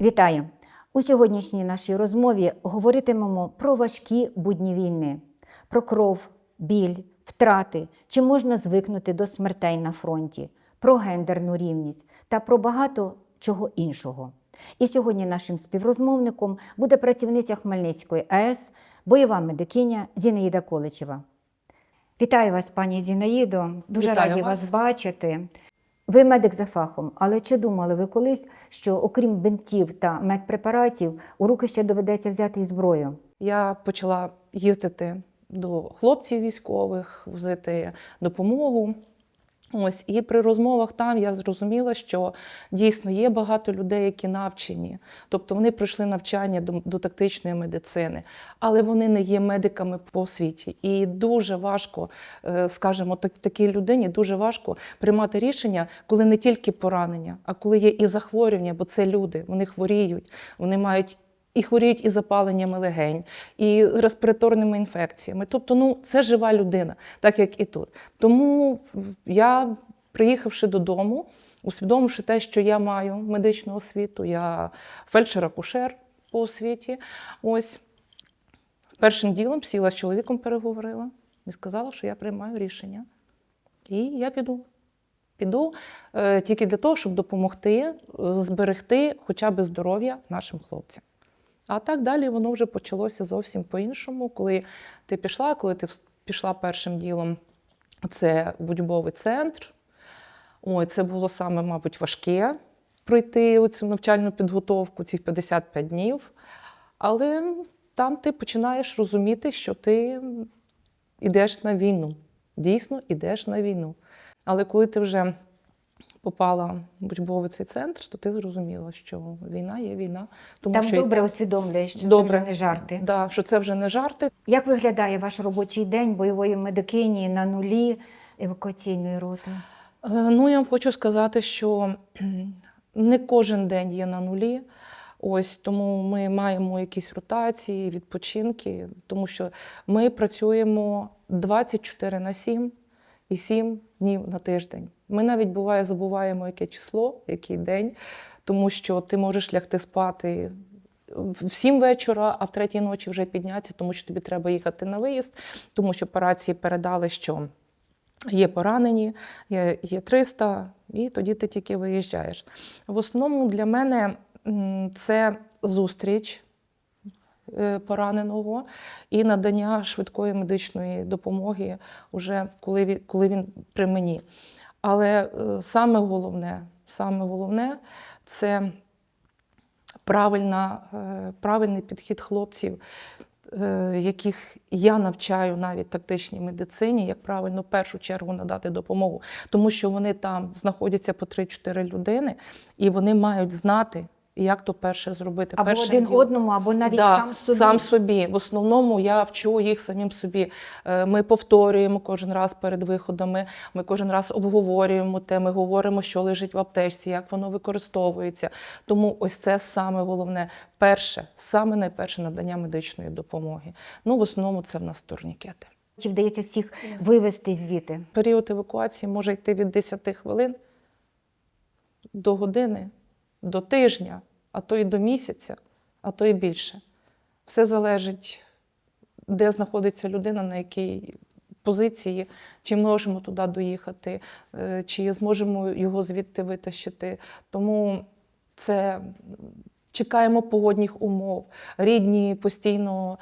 Вітаю! У сьогоднішній нашій розмові говоритимемо про важкі будні війни, про кров, біль, втрати, чи можна звикнути до смертей на фронті, про гендерну рівність та про багато чого іншого. І сьогодні нашим співрозмовником буде працівниця Хмельницької АЕС, бойова медикиня Зінаїда Количева. Вітаю вас, пані Зінаїдо. Дуже Вітаю раді вас. вас бачити. Ви медик за фахом, але чи думали ви колись, що окрім бинтів та медпрепаратів, у руки ще доведеться взяти і зброю? Я почала їздити до хлопців військових, возити допомогу. Ось і при розмовах там я зрозуміла, що дійсно є багато людей, які навчені, тобто вони пройшли навчання до, до тактичної медицини, але вони не є медиками по освіті. І дуже важко, е, скажімо, так, такій людині дуже важко приймати рішення, коли не тільки поранення, а коли є і захворювання, бо це люди, вони хворіють, вони мають і хворіють і запаленнями легень, і респіраторними інфекціями. Тобто, ну це жива людина, так як і тут. Тому я, приїхавши додому, усвідомивши те, що я маю медичну освіту, я фельдшер-акушер по освіті. Ось першим ділом сіла з чоловіком, переговорила і сказала, що я приймаю рішення. І я піду. Піду е, тільки для того, щоб допомогти е, зберегти хоча б здоров'я нашим хлопцям. А так далі воно вже почалося зовсім по-іншому. Коли ти пішла, коли ти пішла першим ділом, це будьбовий центр. Ой, це було саме, мабуть, важке пройти цю навчальну підготовку, цих 55 днів. Але там ти починаєш розуміти, що ти йдеш на війну. Дійсно, йдеш на війну. Але коли ти вже попала в цей центр, то ти зрозуміла, що війна є війна. Тому Там що добре усвідомлюєш, що Добре. це вже не жарти. Да, що це вже не жарти. Як виглядає ваш робочий день бойової медикині на нулі евакуаційної роти? Е, Ну, я вам хочу сказати, що не кожен день є на нулі. Ось тому ми маємо якісь ротації, відпочинки, тому що ми працюємо 24 на 7 і 7 днів на тиждень. Ми навіть буває забуваємо, яке число, який день, тому що ти можеш лягти спати в 7 вечора, а в третій ночі вже піднятися, тому що тобі треба їхати на виїзд, тому що по рації передали, що є поранені, є, є 300, і тоді ти тільки виїжджаєш. В основному для мене це зустріч е, пораненого і надання швидкої медичної допомоги, уже коли він, коли він при мені. Але е, саме головне, саме головне це правильна, е, правильний підхід хлопців, е, яких я навчаю навіть тактичній медицині, як правильно в першу чергу надати допомогу, тому що вони там знаходяться по 3-4 людини, і вони мають знати, як то перше зробити. Або Першим один ділом. одному, або навіть Да, сам собі. Сам собі. В основному я вчу їх самим собі. Е, Ми повторюємо кожен раз перед виходами. Ми кожен раз обговорюємо те. Ми говоримо, що лежить в аптечці, як воно використовується. Тому ось це саме головне. Перше, саме найперше надання медичної допомоги. Ну, в основному це в нас турнікети. Чи вдається всіх вивезти звідти? Період евакуації може йти від 10 хвилин до години, до тижня, а то і до місяця, а то і більше. Все залежить, де знаходиться людина, на якій позиції, чи можемо туди доїхати, е, чи зможемо його звідти витащити. Тому це чекаємо погодних умов. Рідні постійно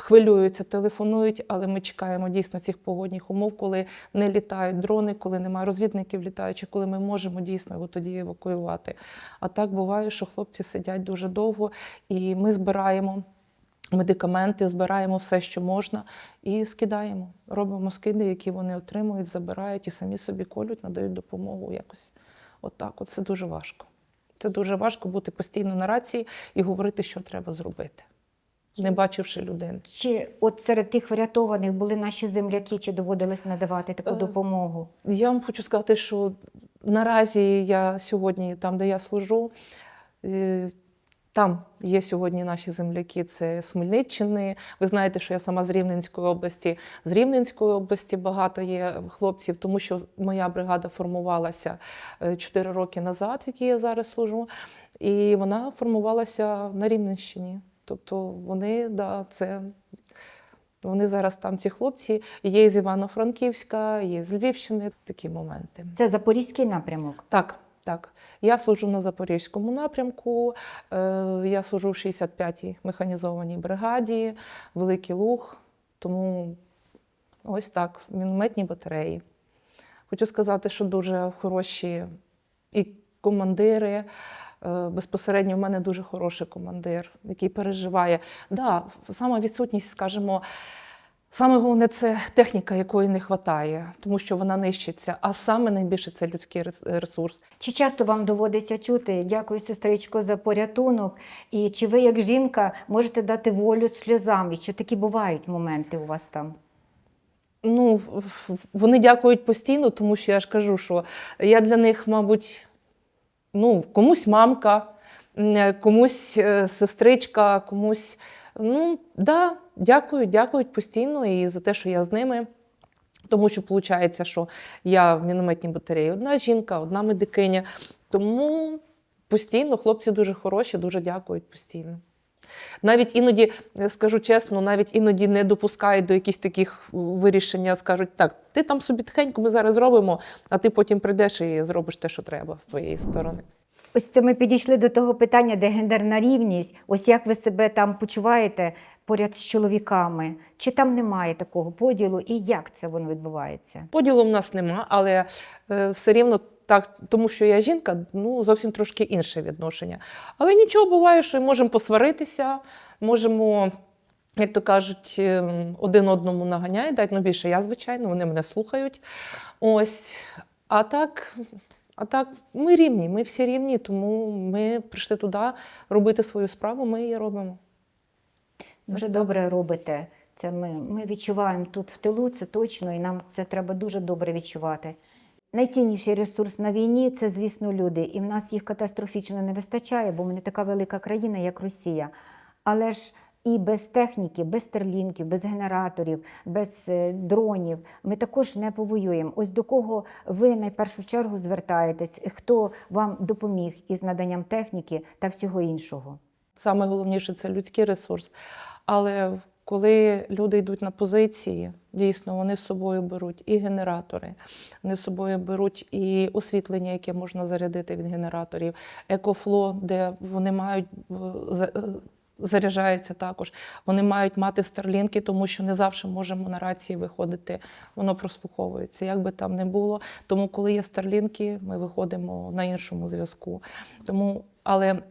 хвилюються, телефонують, але ми чекаємо дійсно цих погодних умов, коли не літають дрони, коли немає розвідників літаючих, коли ми можемо дійсно його тоді евакуювати. А так буває, що хлопці сидять дуже довго, і ми збираємо. Медикаменти збираємо все, що можна, і скидаємо. Робимо скиди, які вони отримують, забирають і самі собі колють, надають допомогу якось. Отак. От це дуже важко. Це дуже важко бути постійно на рації і говорити, що треба зробити, не бачивши людини. Чи от серед тих врятованих були наші земляки, чи доводилось надавати таку Е, допомогу? Я вам хочу сказати, що наразі я сьогодні, там, де я служу, е, там є сьогодні наші земляки, це з Хмельниччини. Ви знаєте, що я сама з Рівненської області. З Рівненської області багато є хлопців, тому що моя бригада формувалася 4 роки назад, в якій я зараз служу. І вона формувалася на Рівненщині. Тобто вони, да, це. Вони зараз там, ці хлопці, є з Івано-Франківська, є з Львівщини, такі моменти. Це запорізький напрямок. Так, так. Я служу на Запорізькому напрямку, е, я служу в 65-й механізованій бригаді, Великий Луг, тому ось так, в мінометній батареї. Хочу сказати, що дуже хороші і командири. Е, Безпосередньо в мене дуже хороший командир, який переживає. Да, сама відсутність, скажімо, саме головне це техніка, якої не вистачає, тому що вона нищиться. А саме найбільше це людський ресурс. Чи часто вам доводиться чути дякую, сестричко, за порятунок? І чи ви, як жінка, можете дати волю сльозам? І що такі бувають моменти у вас там? Ну, вони дякують постійно, тому що я ж кажу, що я для них, мабуть, ну, комусь мамка, комусь е, сестричка, комусь. Ну, да, дякують, дякують постійно і за те, що я з ними. Тому що виходить, що я в мінометній батареї одна жінка, одна медикиня. Тому постійно хлопці дуже хороші, дуже дякують постійно. Навіть іноді, е, скажу чесно, навіть іноді не допускають до якихось таких вирішення, скажуть, так, ти там собі тихенько ми зараз зробимо, а ти потім прийдеш і зробиш те, що треба з твоєї сторони. Ось це ми підійшли до того питання, де гендерна рівність. Ось як ви себе там почуваєте поряд з чоловіками? Чи там немає такого поділу, і як це воно відбувається? Поділу в нас нема, але е, все рівно так, тому що я жінка, ну зовсім трошки інше відношення. Але нічого буває, що можемо посваритися, можемо. Як то кажуть, ем, один одному наганяють, дать ну більше я, звичайно, вони мене слухають. Ось. А так, а так, ми рівні, ми всі рівні, тому ми прийшли туди робити свою справу, ми її робимо. Дуже так. добре робите. Це ми, ми відчуваємо тут в тилу, це точно, і нам це треба дуже добре відчувати. Найцінніший ресурс на війні це, звісно, люди. І в нас їх катастрофічно не вистачає, бо ми не така велика країна, як Росія. Але ж і без техніки, без стерлінків, без генераторів, без е, дронів ми також не повоюємо. Ось до кого ви найпершу чергу звертаєтесь, хто вам допоміг із наданням техніки та всього іншого. Саме головніше це людський ресурс. Але коли люди йдуть на позиції, дійсно вони з собою беруть і генератори, вони з собою беруть і освітлення, яке можна зарядити від генераторів, екофло, де вони мають е, е, заряджається також. Вони мають мати старлінки, тому що не завжди можемо на рації виходити. Воно прослуховується, як би там не було. Тому, коли є старлінки, ми виходимо на іншому зв'язку. Тому, але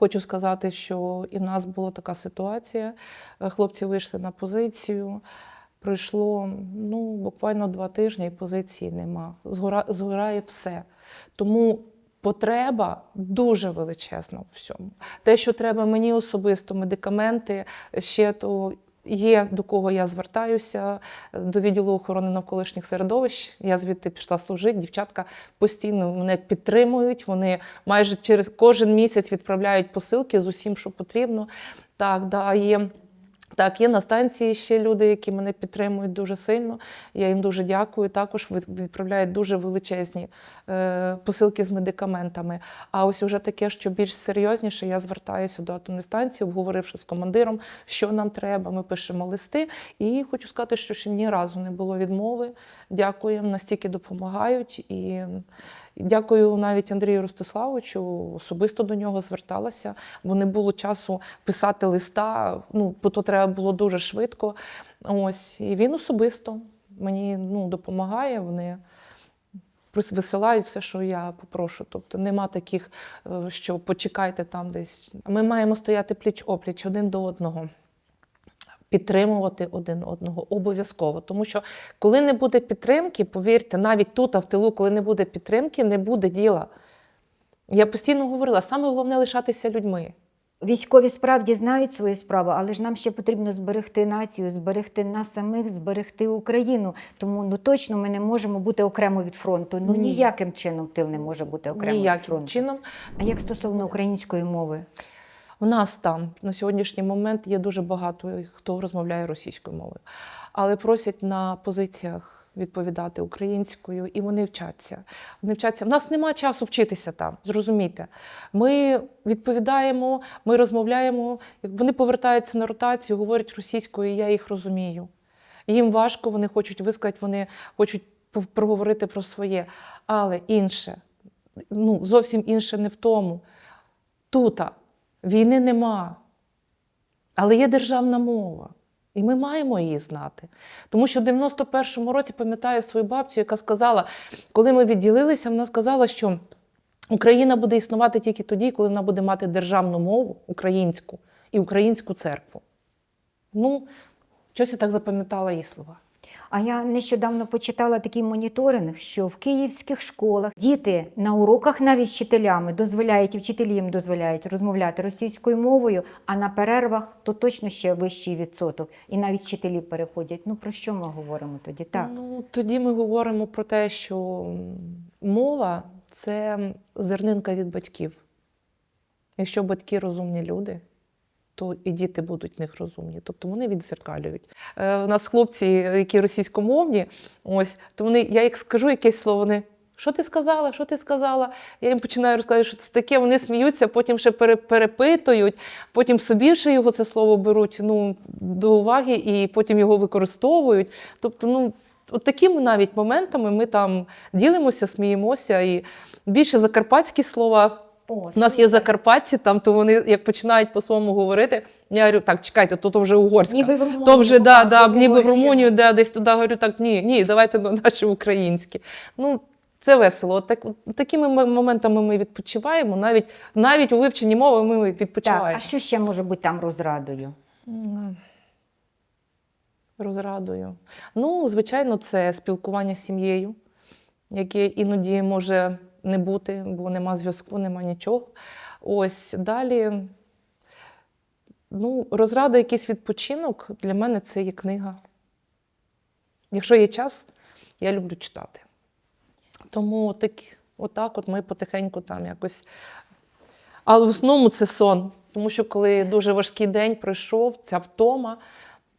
Хочу сказати, що і в нас була така ситуація. Е, Хлопці вийшли на позицію. Пройшло ну, буквально два тижні, і позиції нема. Згора, згорає все. Тому потреба дуже величезна в всьому. Те, що треба мені особисто, медикаменти, ще то є до кого я звертаюся, до відділу охорони навколишніх середовищ. Я звідти пішла служити. Дівчатка постійно мене підтримують. Вони майже через кожен місяць відправляють посилки з усім, що потрібно. Так, да, є. Так, є на станції ще люди, які мене підтримують дуже сильно. Я їм дуже дякую. Також відправляють дуже величезні е, посилки з медикаментами. А ось уже таке, що більш серйозніше, я звертаюся до атомної станції, обговоривши з командиром, що нам треба. Ми пишемо листи. І хочу сказати, що ще ні разу не було відмови. Дякуємо, настільки допомагають. І дякую навіть Андрію Ростиславовичу. Особисто до нього зверталася, бо не було часу писати листа. Ну, бо то треба було дуже швидко. Ось і він особисто мені ну, допомагає. Вони висилають все, що я попрошу. Тобто нема таких, е, що почекайте там десь. Ми маємо стояти пліч опліч один до одного. Підтримувати один одного обов'язково. Тому що коли не буде підтримки, повірте, навіть тут, а в тилу, коли не буде підтримки, не буде діла. Я постійно говорила, саме головне лишатися людьми. Військові справді знають свою справу, але ж нам ще потрібно зберегти націю, зберегти нас самих, зберегти Україну. Тому ну точно ми не можемо бути окремо від фронту. Ну Ні. ніяким чином тил не може бути окремо від Ніяким фронту. чином. А як стосовно української мови? У нас там на сьогоднішній момент є дуже багато хто розмовляє російською мовою, але просять на позиціях відповідати українською, і вони вчаться. Вони вчаться. В нас немає часу вчитися там, зрозумійте. Ми відповідаємо, ми розмовляємо. Вони повертаються на ротацію, говорять російською, і я їх розумію. Їм важко, вони хочуть висказати, вони хочуть проговорити про своє. Але інше, ну, зовсім інше не в тому. Тута війни нема, але є державна мова. І ми маємо її знати. Тому що в 91-му році пам'ятаю свою бабцю, яка сказала, коли ми відділилися, вона сказала, що Україна буде існувати тільки тоді, коли вона буде мати державну мову українську і українську церкву. Ну, щось я так запам'ятала її слова. А я нещодавно почитала такий моніторинг, що в київських школах діти на уроках навіть вчителями дозволяють і вчителі їм дозволяють розмовляти російською мовою, а на перервах то точно ще вищий відсоток. І навіть вчителі переходять. Ну про що ми говоримо тоді? Так. Ну, тоді ми говоримо про те, що мова це зернинка від батьків. Якщо батьки розумні люди, то і діти будуть в них розумні. Тобто вони відзеркалюють. Е, у нас хлопці, які російськомовні, ось, то вони, я як скажу якесь слово, вони. Що ти сказала? Що ти сказала? Я їм починаю розказувати, що це таке. Вони сміються, потім ще перепитують, потім собі ще його це слово беруть ну, до уваги і потім його використовують. Тобто, ну, от такими навіть моментами ми там ділимося, сміємося. І більше закарпатські слова. О, У нас є закарпатці, там, то вони як починають по-своєму говорити. Я говорю, так, чекайте, то, то вже угорська. Ніби в Румунію. То вже да, да, ніби в Румунію, да, десь туди говорю, так ні, ні, давайте на наші українські. Ну, це весело. Так, такими моментами ми відпочиваємо. Навіть, навіть у вивченні мови ми Так, відпочиваємо. а що ще може бути там розрадою? Розрадою. Ну, звичайно, це спілкування з сім'єю, яке іноді може не бути, бо нема зв'язку, нема нічого. Ось далі. Ну, розрада, якийсь відпочинок для мене це є книга. Якщо є час, я люблю читати. Тому так, отак от ми потихеньку там якось. Але в основному це сон. Тому що коли дуже важкий день пройшов, ця втома,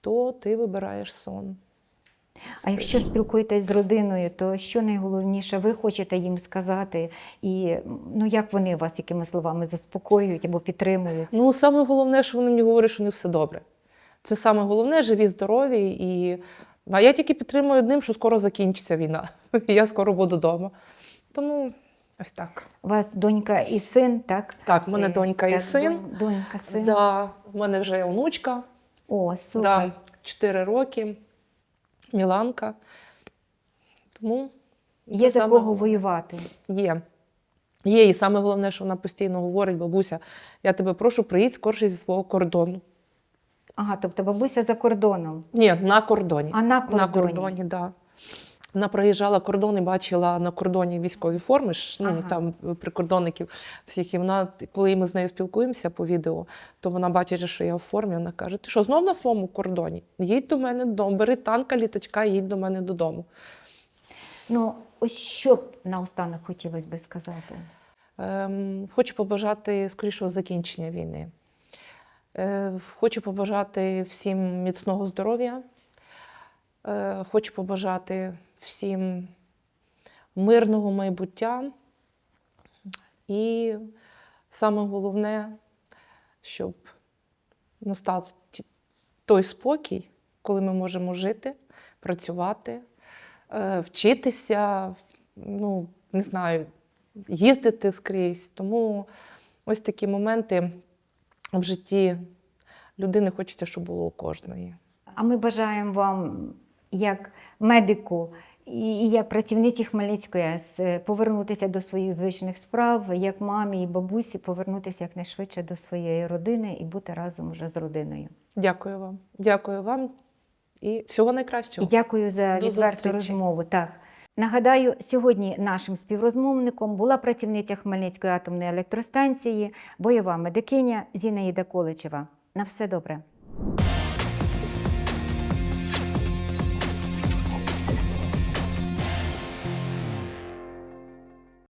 то ти вибираєш сон. А якщо спілкуєтесь з родиною, то що найголовніше ви хочете їм сказати? І ну як вони вас якими словами заспокоюють або підтримують? Ну, саме головне, що вони мені говорять, що не все добре. Це саме головне, живі, здорові. І... А я тільки підтримую одним, що скоро закінчиться війна. І я скоро буду вдома. Тому ось так. У вас донька і син, так? Так, в мене Е, донька і так, син. донь- Донька, син. Да, в мене вже є онучка. О, супер. Да, 4 роки. Міланка. Тому Є за саме кого воювати. Є. Є, і саме головне, що вона постійно говорить, бабуся, я тебе прошу, приїдь скорше зі свого кордону. Ага, тобто бабуся за кордоном. Ні, на кордоні. А на кордоні. На кордоні, да. Вона проїжджала кордон і бачила на кордоні військові форми, ж, ну, Ага. там прикордонників всіх. І вона, коли ми з нею спілкуємося по відео, то вона бачить, що я в формі. Вона каже: Ти що, знов на своєму кордоні? Їдь до мене додому, бери танка, літачка, їдь до мене додому. Ну, ось що б наостанок хотілося би сказати. Ем, хочу побажати скорішого закінчення війни. Е, хочу побажати всім міцного здоров'я. Е, хочу побажати всім мирного майбуття. І саме головне, щоб настав той спокій, коли ми можемо жити, працювати, е, вчитися, ну, не знаю, їздити скрізь. Тому ось такі моменти в житті людини хочеться, щоб було у кожної. А ми бажаємо вам, як медику і і як працівниці Хмельницької АЕС, е, повернутися до своїх звичних справ, як мамі і бабусі, повернутися якнайшвидше до своєї родини і бути разом вже з родиною. Дякую вам. Дякую вам і всього найкращого. І дякую за До відверту зустрічі. розмову. Так. Нагадаю, сьогодні нашим співрозмовником була працівниця Хмельницької атомної електростанції, бойова медикиня Зінаїда Количева. На все добре.